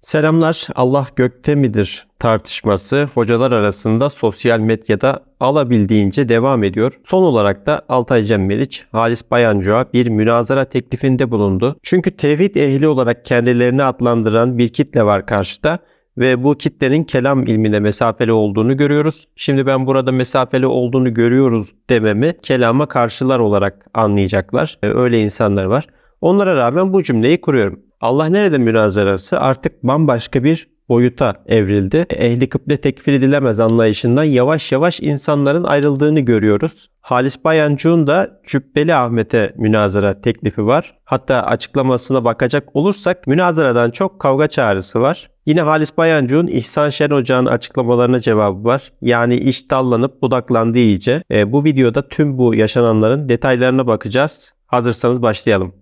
Selamlar. Allah gökte midir tartışması hocalar arasında sosyal medyada alabildiğince devam ediyor. Son olarak da Altay Cem Meriç, Halis Bayancı'ya bir münazara teklifinde bulundu. Çünkü tevhid ehli olarak kendilerini adlandıran bir kitle var karşıda ve bu kitlenin kelam ilmine mesafeli olduğunu görüyoruz. Şimdi ben burada mesafeli olduğunu görüyoruz dememi kelama karşılar olarak anlayacaklar. Ee, Öyle insanlar var. Onlara rağmen bu cümleyi kuruyorum. Allah nerede münazarası artık bambaşka bir boyuta evrildi. Ehli kıble tekfir edilemez anlayışından yavaş yavaş insanların ayrıldığını görüyoruz. Halis Bayancı'nın da Cübbeli Ahmet'e münazara teklifi var. Hatta açıklamasına bakacak olursak münazaradan çok kavga çağrısı var. Yine Halis Bayancı'nın İhsan Şen Hoca'nın açıklamalarına cevabı var. Yani iş dallanıp budaklandı iyice. E, bu videoda tüm bu yaşananların detaylarına bakacağız. Hazırsanız başlayalım.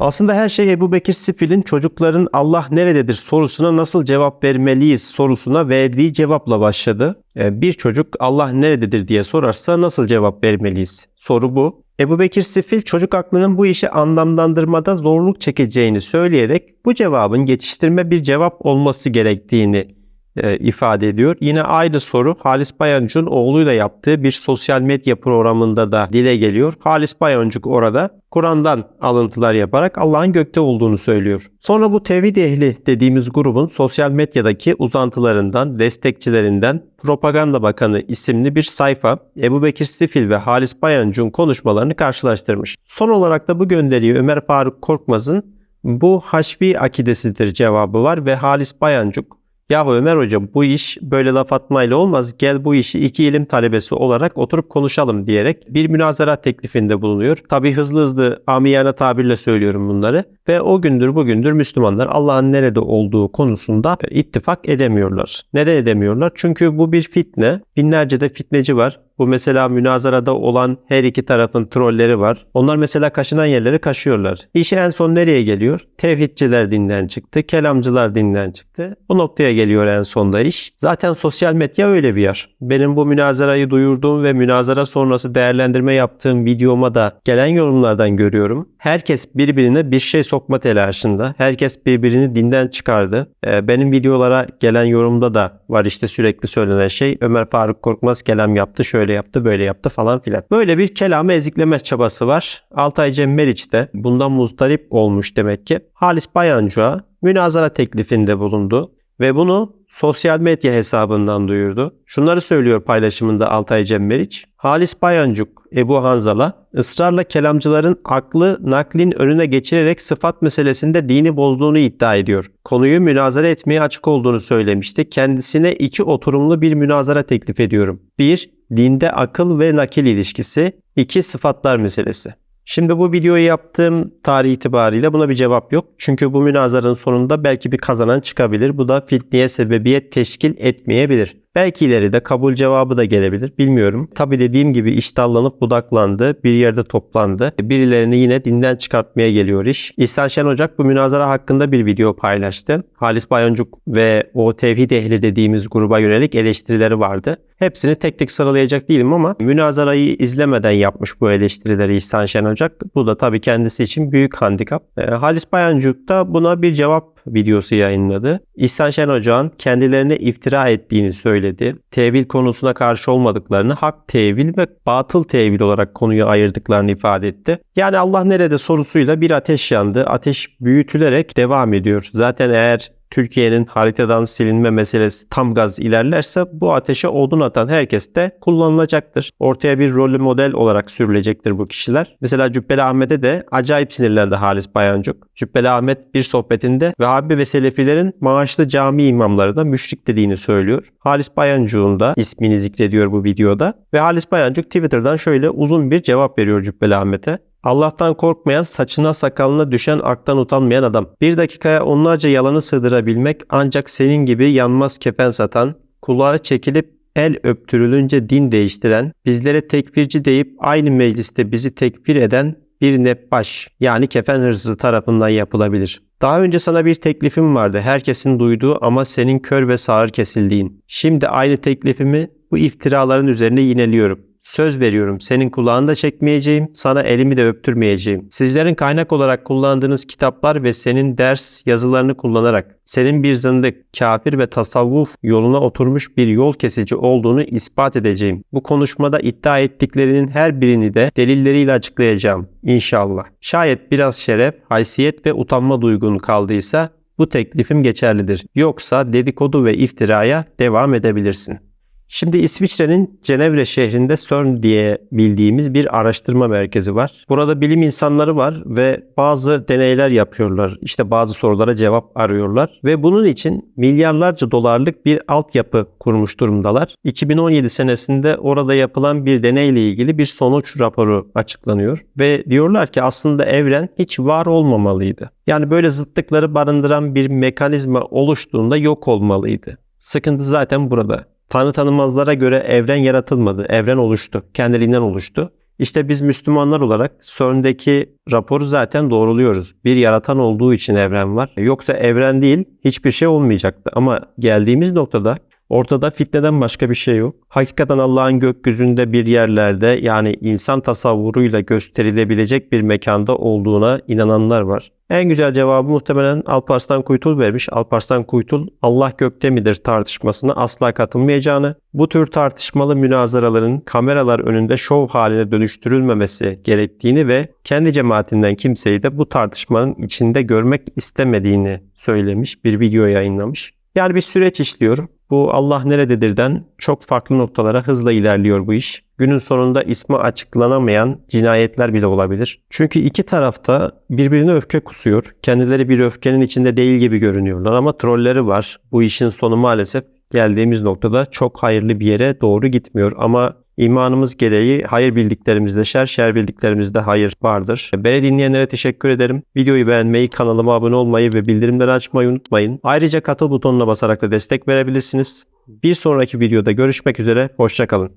Aslında her şey Ebu Bekir Sifil'in çocukların Allah nerededir sorusuna nasıl cevap vermeliyiz sorusuna verdiği cevapla başladı. Ee, Bir çocuk Allah nerededir diye sorarsa nasıl cevap vermeliyiz? Soru bu. Ebu Bekir Sifil çocuk aklının bu işi anlamlandırmada zorluk çekeceğini söyleyerek bu cevabın geçiştirme bir cevap olması gerektiğini e, ifade ediyor. Yine aynı soru Halis Bayancı'nın oğluyla yaptığı bir sosyal medya programında da dile geliyor. Halis Bayancık orada Kur'an'dan alıntılar yaparak Allah'ın gökte olduğunu söylüyor. Sonra bu tevhid ehli dediğimiz grubun sosyal medyadaki uzantılarından, destekçilerinden Propaganda Bakanı isimli bir sayfa Ebu Bekir Sifil ve Halis Bayancı'nın konuşmalarını karşılaştırmış. Son olarak da bu gönderiyi Ömer Faruk Korkmaz'ın bu haşbi akidesidir cevabı var ve Halis Bayancık Yahu Ömer Hoca bu iş böyle laf atmayla olmaz. Gel bu işi iki ilim talebesi olarak oturup konuşalım diyerek bir münazara teklifinde bulunuyor. Tabi hızlı hızlı amiyane tabirle söylüyorum bunları. Ve o gündür bugündür Müslümanlar Allah'ın nerede olduğu konusunda ittifak edemiyorlar. Neden edemiyorlar? Çünkü bu bir fitne. Binlerce de fitneci var. Bu mesela münazarada olan her iki tarafın trolleri var. Onlar mesela kaşınan yerleri kaşıyorlar. İş en son nereye geliyor? Tevhidçiler dinden çıktı, kelamcılar dinden çıktı. Bu noktaya geliyor en sonda iş. Zaten sosyal medya öyle bir yer. Benim bu münazarayı duyurduğum ve münazara sonrası değerlendirme yaptığım videoma da gelen yorumlardan görüyorum. Herkes birbirine bir şey sokma telaşında. Herkes birbirini dinden çıkardı. Ee, benim videolara gelen yorumda da var işte sürekli söylenen şey. Ömer Faruk Korkmaz kelam yaptı, şöyle yaptı, böyle yaptı falan filan. Böyle bir kelamı ezikleme çabası var. Altay Cem Meriç de bundan muzdarip olmuş demek ki. Halis Bayancı'ya münazara teklifinde bulundu ve bunu sosyal medya hesabından duyurdu. Şunları söylüyor paylaşımında Altay Cem Meriç. Halis Bayancuk, Ebu Hanzala ısrarla kelamcıların aklı naklin önüne geçirerek sıfat meselesinde dini bozduğunu iddia ediyor. Konuyu münazara etmeye açık olduğunu söylemişti. Kendisine iki oturumlu bir münazara teklif ediyorum. 1. Dinde akıl ve nakil ilişkisi. 2. Sıfatlar meselesi. Şimdi bu videoyu yaptığım tarih itibariyle buna bir cevap yok. Çünkü bu münazaranın sonunda belki bir kazanan çıkabilir. Bu da fitneye sebebiyet teşkil etmeyebilir. Belki ileride kabul cevabı da gelebilir. Bilmiyorum. Tabi dediğim gibi iş dallanıp budaklandı. Bir yerde toplandı. Birilerini yine dinden çıkartmaya geliyor iş. İhsan Şen Ocak bu münazara hakkında bir video paylaştı. Halis Bayoncuk ve o tevhid ehli dediğimiz gruba yönelik eleştirileri vardı. Hepsini tek tek sıralayacak değilim ama münazarayı izlemeden yapmış bu eleştirileri İhsan Şen Ocak. Bu da tabii kendisi için büyük handikap. E, Halis Bayancuk da buna bir cevap videosu yayınladı. İhsan Şen Ocak'ın kendilerine iftira ettiğini söyledi. Tevil konusuna karşı olmadıklarını hak tevil ve batıl tevil olarak konuyu ayırdıklarını ifade etti. Yani Allah nerede sorusuyla bir ateş yandı. Ateş büyütülerek devam ediyor. Zaten eğer Türkiye'nin haritadan silinme meselesi tam gaz ilerlerse bu ateşe odun atan herkes de kullanılacaktır. Ortaya bir rol model olarak sürülecektir bu kişiler. Mesela Cübbeli Ahmet'e de acayip sinirlendi Halis Bayancuk. Cübbeli Ahmet bir sohbetinde Vehhabi ve Selefilerin maaşlı cami imamlarına müşrik dediğini söylüyor. Halis Bayancuk'un da ismini zikrediyor bu videoda. Ve Halis Bayancuk Twitter'dan şöyle uzun bir cevap veriyor Cübbeli Ahmet'e. Allah'tan korkmayan, saçına sakalına düşen aktan utanmayan adam. Bir dakikaya onlarca yalanı sığdırabilmek ancak senin gibi yanmaz kefen satan, kulağı çekilip el öptürülünce din değiştiren, bizlere tekfirci deyip aynı mecliste bizi tekfir eden bir nebbaş yani kefen hırsızı tarafından yapılabilir. Daha önce sana bir teklifim vardı herkesin duyduğu ama senin kör ve sağır kesildiğin. Şimdi aynı teklifimi bu iftiraların üzerine yineliyorum. Söz veriyorum senin kulağını da çekmeyeceğim, sana elimi de öptürmeyeceğim. Sizlerin kaynak olarak kullandığınız kitaplar ve senin ders yazılarını kullanarak senin bir zındık, kafir ve tasavvuf yoluna oturmuş bir yol kesici olduğunu ispat edeceğim. Bu konuşmada iddia ettiklerinin her birini de delilleriyle açıklayacağım inşallah. Şayet biraz şeref, haysiyet ve utanma duygun kaldıysa bu teklifim geçerlidir. Yoksa dedikodu ve iftiraya devam edebilirsin. Şimdi İsviçre'nin Cenevre şehrinde CERN diye bildiğimiz bir araştırma merkezi var. Burada bilim insanları var ve bazı deneyler yapıyorlar. İşte bazı sorulara cevap arıyorlar ve bunun için milyarlarca dolarlık bir altyapı kurmuş durumdalar. 2017 senesinde orada yapılan bir deneyle ilgili bir sonuç raporu açıklanıyor ve diyorlar ki aslında evren hiç var olmamalıydı. Yani böyle zıtlıkları barındıran bir mekanizma oluştuğunda yok olmalıydı. Sıkıntı zaten burada. Tanrı tanımazlara göre evren yaratılmadı. Evren oluştu. Kendiliğinden oluştu. İşte biz Müslümanlar olarak CERN'deki raporu zaten doğruluyoruz. Bir yaratan olduğu için evren var. Yoksa evren değil hiçbir şey olmayacaktı. Ama geldiğimiz noktada ortada fitneden başka bir şey yok. Hakikaten Allah'ın gökyüzünde bir yerlerde yani insan tasavvuruyla gösterilebilecek bir mekanda olduğuna inananlar var. En güzel cevabı muhtemelen Alparslan Kuytul vermiş. Alparslan Kuytul Allah gökte midir tartışmasına asla katılmayacağını, bu tür tartışmalı münazaraların kameralar önünde şov haline dönüştürülmemesi gerektiğini ve kendi cemaatinden kimseyi de bu tartışmanın içinde görmek istemediğini söylemiş, bir video yayınlamış. Yani bir süreç işliyor. Bu Allah nerededirden çok farklı noktalara hızla ilerliyor bu iş. Günün sonunda ismi açıklanamayan cinayetler bile olabilir. Çünkü iki tarafta birbirine öfke kusuyor. Kendileri bir öfkenin içinde değil gibi görünüyorlar ama trolleri var. Bu işin sonu maalesef geldiğimiz noktada çok hayırlı bir yere doğru gitmiyor. Ama imanımız gereği hayır bildiklerimizde şer, şer bildiklerimizde hayır vardır. Beni dinleyenlere teşekkür ederim. Videoyu beğenmeyi, kanalıma abone olmayı ve bildirimleri açmayı unutmayın. Ayrıca katıl butonuna basarak da destek verebilirsiniz. Bir sonraki videoda görüşmek üzere, hoşçakalın.